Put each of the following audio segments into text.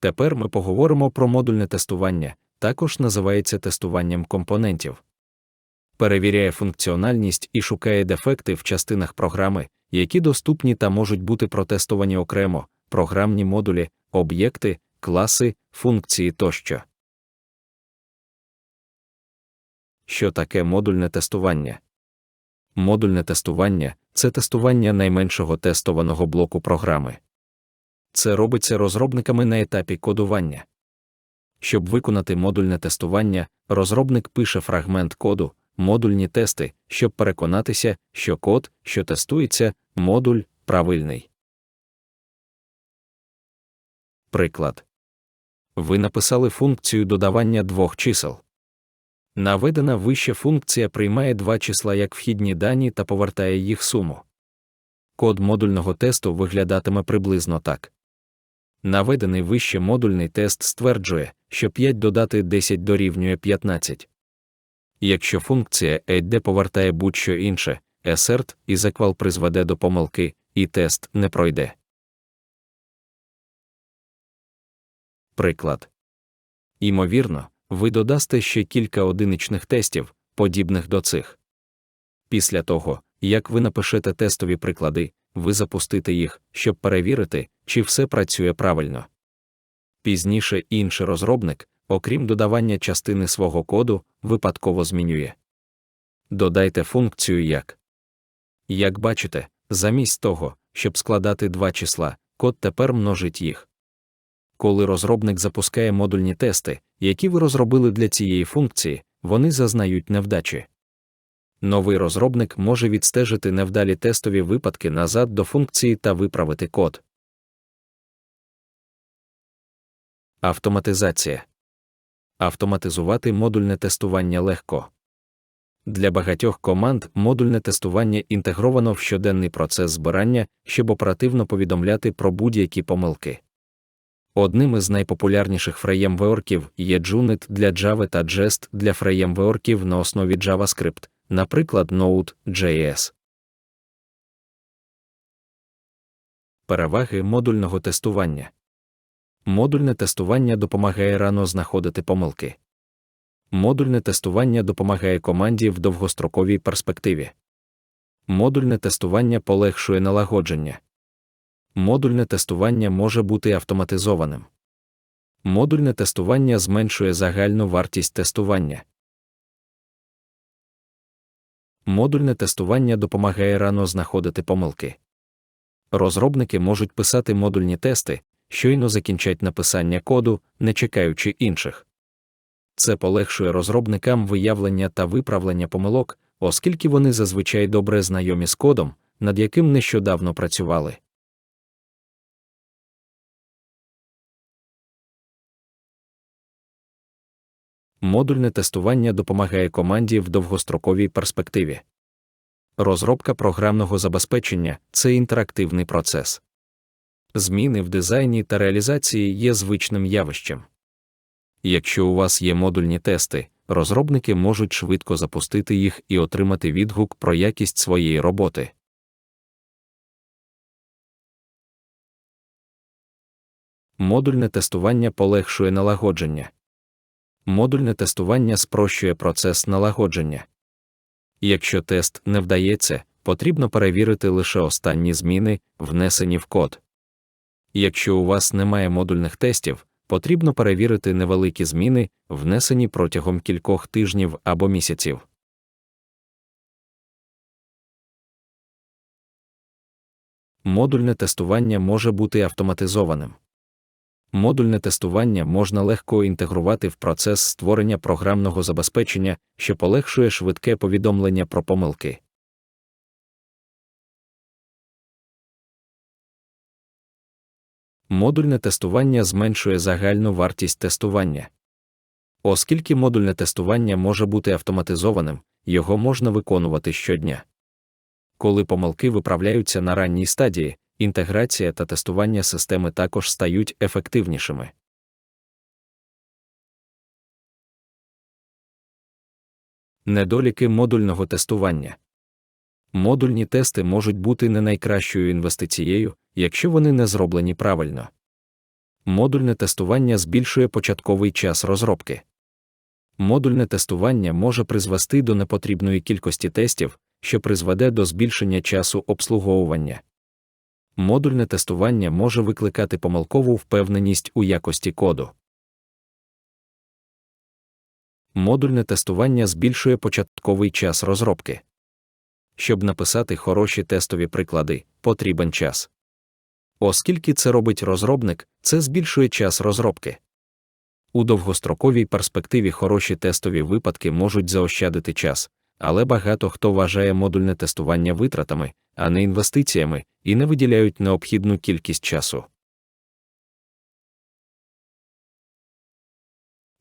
Тепер ми поговоримо про модульне тестування, також називається тестуванням компонентів. Перевіряє функціональність і шукає дефекти в частинах програми, які доступні та можуть бути протестовані окремо, програмні модулі, об'єкти, класи, функції тощо. Що таке модульне тестування? Модульне тестування це тестування найменшого тестованого блоку програми. Це робиться розробниками на етапі кодування. Щоб виконати модульне тестування, розробник пише фрагмент коду, модульні тести, щоб переконатися, що код, що тестується, модуль правильний. Приклад. Ви написали функцію додавання двох чисел. Наведена вище функція приймає два числа як вхідні дані та повертає їх суму. Код модульного тесту виглядатиме приблизно так. Наведений вище модульний тест стверджує, що 5 додати 10 дорівнює 15. Якщо функція add повертає будь-що інше, assert і заквал призведе до помилки, і тест не пройде. Приклад. Імовірно, ви додасте ще кілька одиничних тестів, подібних до цих. Після того, як ви напишете тестові приклади, ви запустите їх, щоб перевірити, чи все працює правильно. Пізніше інший розробник, окрім додавання частини свого коду, випадково змінює. Додайте функцію як. Як бачите, замість того, щоб складати два числа, код тепер множить їх. Коли розробник запускає модульні тести, які ви розробили для цієї функції, вони зазнають невдачі. Новий розробник може відстежити невдалі тестові випадки назад до функції та виправити код. Автоматизація Автоматизувати модульне тестування легко. Для багатьох команд модульне тестування інтегровано в щоденний процес збирання, щоб оперативно повідомляти про будь-які помилки. Одним із найпопулярніших фреймворків є Junit для Java та Jest для фреймворків на основі JavaScript, наприклад, Node.js. Переваги модульного тестування. Модульне тестування допомагає рано знаходити помилки. Модульне тестування допомагає команді в довгостроковій перспективі. Модульне тестування полегшує налагодження. Модульне тестування може бути автоматизованим. Модульне тестування зменшує загальну вартість тестування. Модульне тестування допомагає рано знаходити помилки. Розробники можуть писати модульні тести, щойно закінчать написання коду, не чекаючи інших. Це полегшує розробникам виявлення та виправлення помилок, оскільки вони зазвичай добре знайомі з кодом, над яким нещодавно працювали. Модульне тестування допомагає команді в довгостроковій перспективі. Розробка програмного забезпечення це інтерактивний процес. Зміни в дизайні та реалізації є звичним явищем. Якщо у вас є модульні тести, розробники можуть швидко запустити їх і отримати відгук про якість своєї роботи. Модульне тестування полегшує налагодження. Модульне тестування спрощує процес налагодження. Якщо тест не вдається, потрібно перевірити лише останні зміни, внесені в код. Якщо у вас немає модульних тестів, потрібно перевірити невеликі зміни, внесені протягом кількох тижнів або місяців. Модульне тестування може бути автоматизованим. Модульне тестування можна легко інтегрувати в процес створення програмного забезпечення, що полегшує швидке повідомлення про помилки. Модульне тестування зменшує загальну вартість тестування. Оскільки модульне тестування може бути автоматизованим, його можна виконувати щодня. Коли помилки виправляються на ранній стадії, інтеграція та тестування системи також стають ефективнішими. Недоліки модульного тестування. Модульні тести можуть бути не найкращою інвестицією, якщо вони не зроблені правильно. Модульне тестування збільшує початковий час розробки. Модульне тестування може призвести до непотрібної кількості тестів, що призведе до збільшення часу обслуговування. Модульне тестування може викликати помилкову впевненість у якості коду. Модульне тестування збільшує початковий час розробки. Щоб написати хороші тестові приклади, потрібен час. Оскільки це робить розробник, це збільшує час розробки. У довгостроковій перспективі хороші тестові випадки можуть заощадити час, але багато хто вважає модульне тестування витратами, а не інвестиціями, і не виділяють необхідну кількість часу.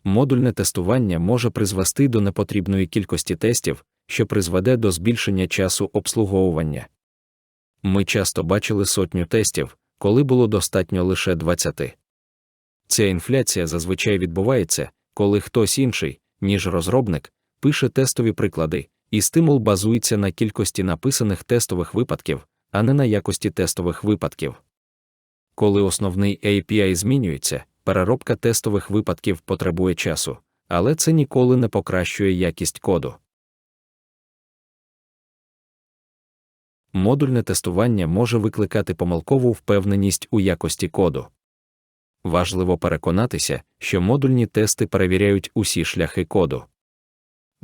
Модульне тестування може призвести до непотрібної кількості тестів, що призведе до збільшення часу обслуговування. Ми часто бачили сотню тестів, коли було достатньо лише 20. Ця інфляція зазвичай відбувається, коли хтось інший, ніж розробник, пише тестові приклади, і стимул базується на кількості написаних тестових випадків, а не на якості тестових випадків. Коли основний API змінюється, переробка тестових випадків потребує часу, але це ніколи не покращує якість коду. Модульне тестування може викликати помилкову впевненість у якості коду. Важливо переконатися, що модульні тести перевіряють усі шляхи коду.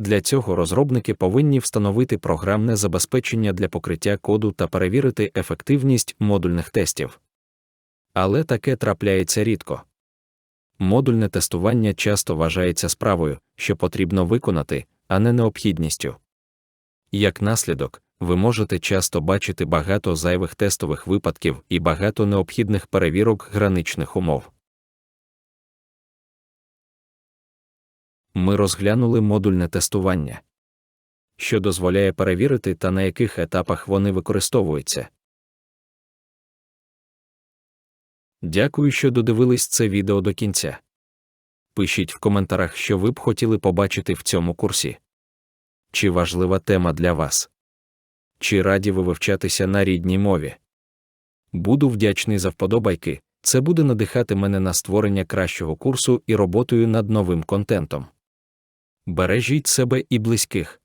Для цього розробники повинні встановити програмне забезпечення для покриття коду та перевірити ефективність модульних тестів. Але таке трапляється рідко. Модульне тестування часто вважається справою, що потрібно виконати, а не необхідністю. Як наслідок, ви можете часто бачити багато зайвих тестових випадків і багато необхідних перевірок граничних умов. Ми розглянули модульне тестування, що дозволяє перевірити та на яких етапах вони використовуються. Дякую, що додивились це відео до кінця. Пишіть в коментарях, що ви б хотіли побачити в цьому курсі. Чи важлива тема для вас? Чи раді ви вивчатися на рідній мові? Буду вдячний за вподобайки, це буде надихати мене на створення кращого курсу і роботою над новим контентом. Бережіть себе і близьких.